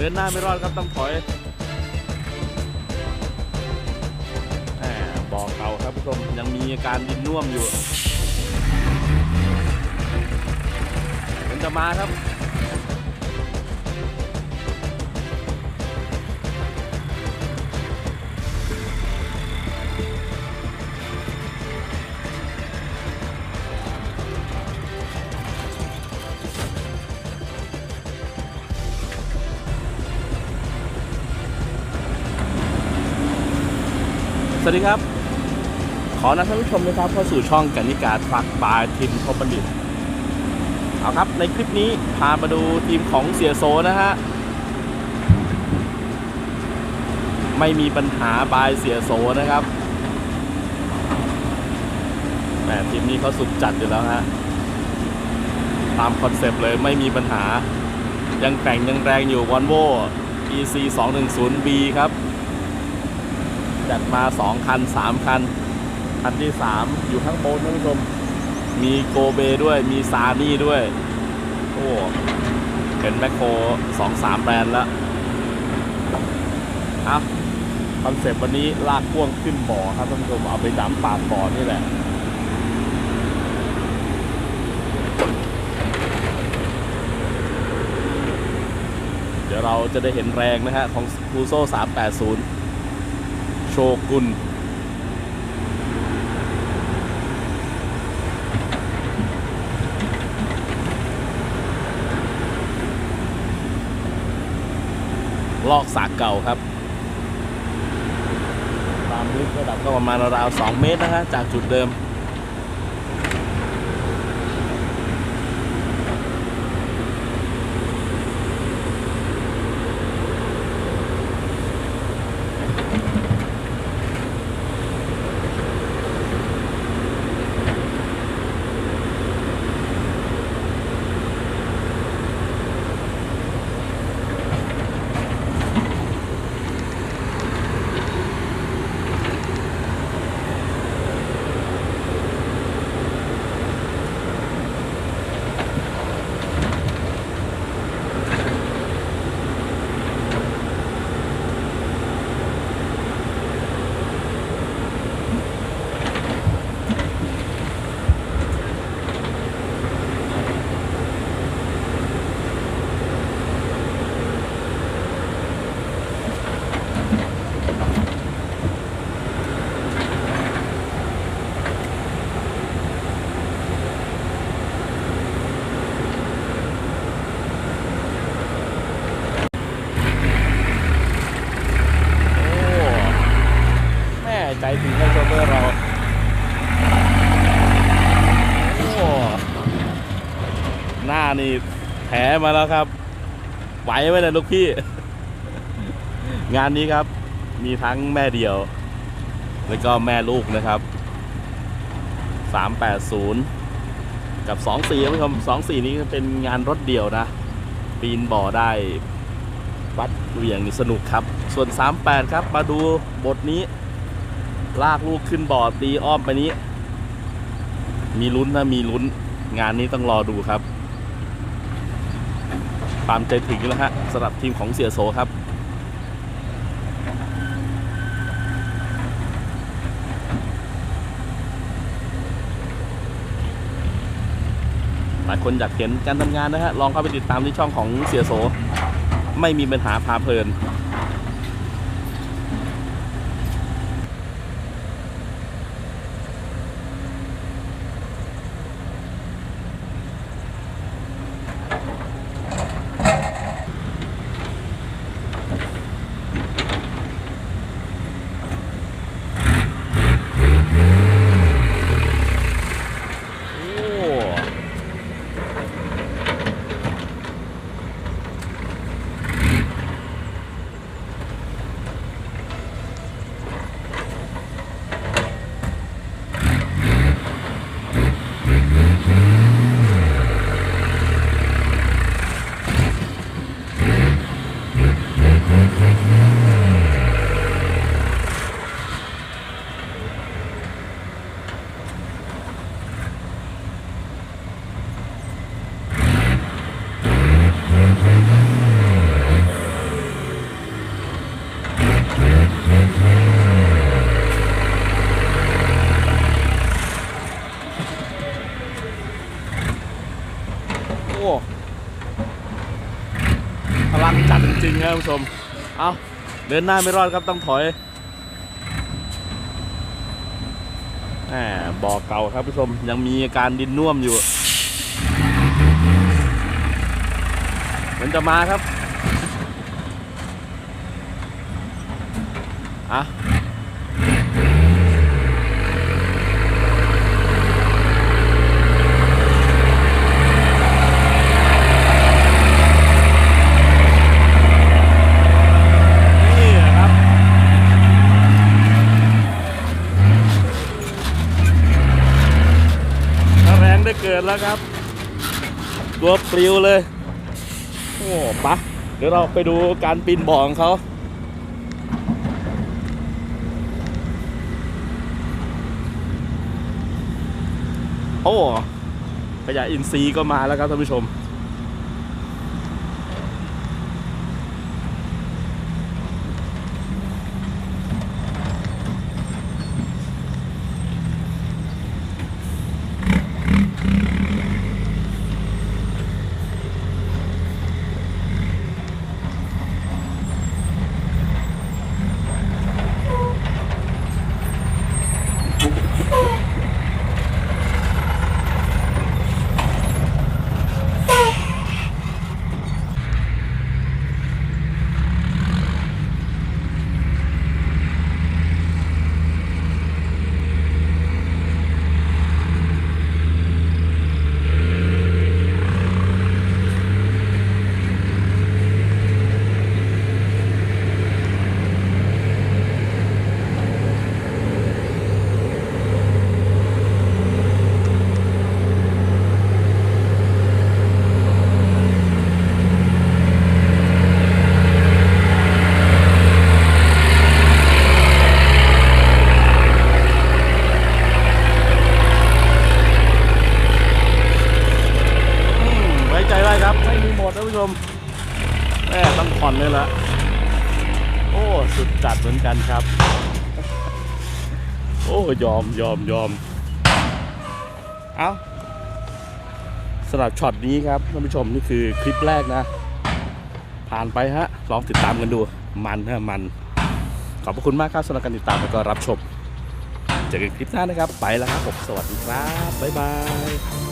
เดินหน้าไม่รอดครับต้องถอยแหมบอกเก่าครับผู้ชมยังมีอาการดินน่วมอยู่มันจะมาครับ สวัสดีครับ ขอนะท่านผู้ชมนะครับเข้าสู่ช่องกันนิการทรัคบายทีมคอมบันิตเอาครับในคลิปนี้พามาดูทีมของเสียโซนะฮะไม่มีปัญหาบายเสียโซนะครับแหมทีมนี้เขาสุดจัดอยู่แล้วฮะตามคอนเซปต์เลยไม่มีปัญหายังแต่งยังแรงอยู่ว o นโว EC 210B ครับ จัดมา2คัน3คัน คันที่3อยู่ข้างบนท่านผู้ชม มีโกเบด้วยมีซานี่ด้วย โอ้เป็นแมคโคร2 3แบรนด์แล้วเอาคอนเซปต์วันนี้ลากพ่วงขึ้นบ่อครับท่านผู้ชมเอาไปดำปากบ่อนี่แหละเดี๋ยวเราจะได้เห็นแรงนะฮะของคูโซ่380 โชกุนลอกสากเก่าครับตามลึกระดับก็ประมาณราวๆ2เมตรนะฮะจากจุดเดิม โอ้แม่ใจถึงให้โชเฟอร์เรา โอ้ หน้านี่ แผลมาแล้วครับ ไหวไหมเนี่ยลูกพี่ งานนี้ครับ มีทั้งแม่เดียว แล้วก็แม่ลูกนะครับ 380 กับ 24ท่านผู้ชม24 นี้เป็นงานรถเดียวนะ ปีนบ่อได้วัดเหวี่ยงนี่สนุกครับ ส่วน 38 ครับ มาดูบทนี้ ลากลูกขึ้นบ่อตีอ้อมไปนี้ มีลุ้นนะมีลุ้น งานนี้ต้องรอดูครับ ความใจถึงแล้วฮะสำหรับทีมของเสียโสครับหลายคนอยากเห็นการทำงานนะฮะ ลองเข้าไปติดตามที่ช่องของเสียโส ไม่มีปัญหาพาเพลิน อ้พลังจัดจริงๆครับผู้ชม เอาเดินหน้าไม่รอดครับต้องถอยแหมบ่อเก่าครับคุณผู้ชมยังมีอาการดินน่วมอยู่ มันจะมาครับ อะ แล้วครับ ตัวปลิวเลย โอ้ปะเดี๋ยวเราไปดูการปีนบ่อของเขาโอ้ขยะอินทรีย์ก็มาแล้วครับท่านผู้ชม ผู้ชมแม่ต้องผ่อนเลยละโอ้ สุดจัดเหมือนกันครับ โอ้ ยอมยอมยอมเอาสำหรับช็อตนี้ครับท่านผู้ชมนี่คือคลิปแรกนะ ผ่านไปฮะ ลองติดตามกันดูมันฮะมัน ขอบพระคุณมากครับสำหรับการติดตามแล้วก็รับชมเจอกันคลิปหน้านะครับ ไปแล้วครับผมสวัสดีครับ บ๊ายบาย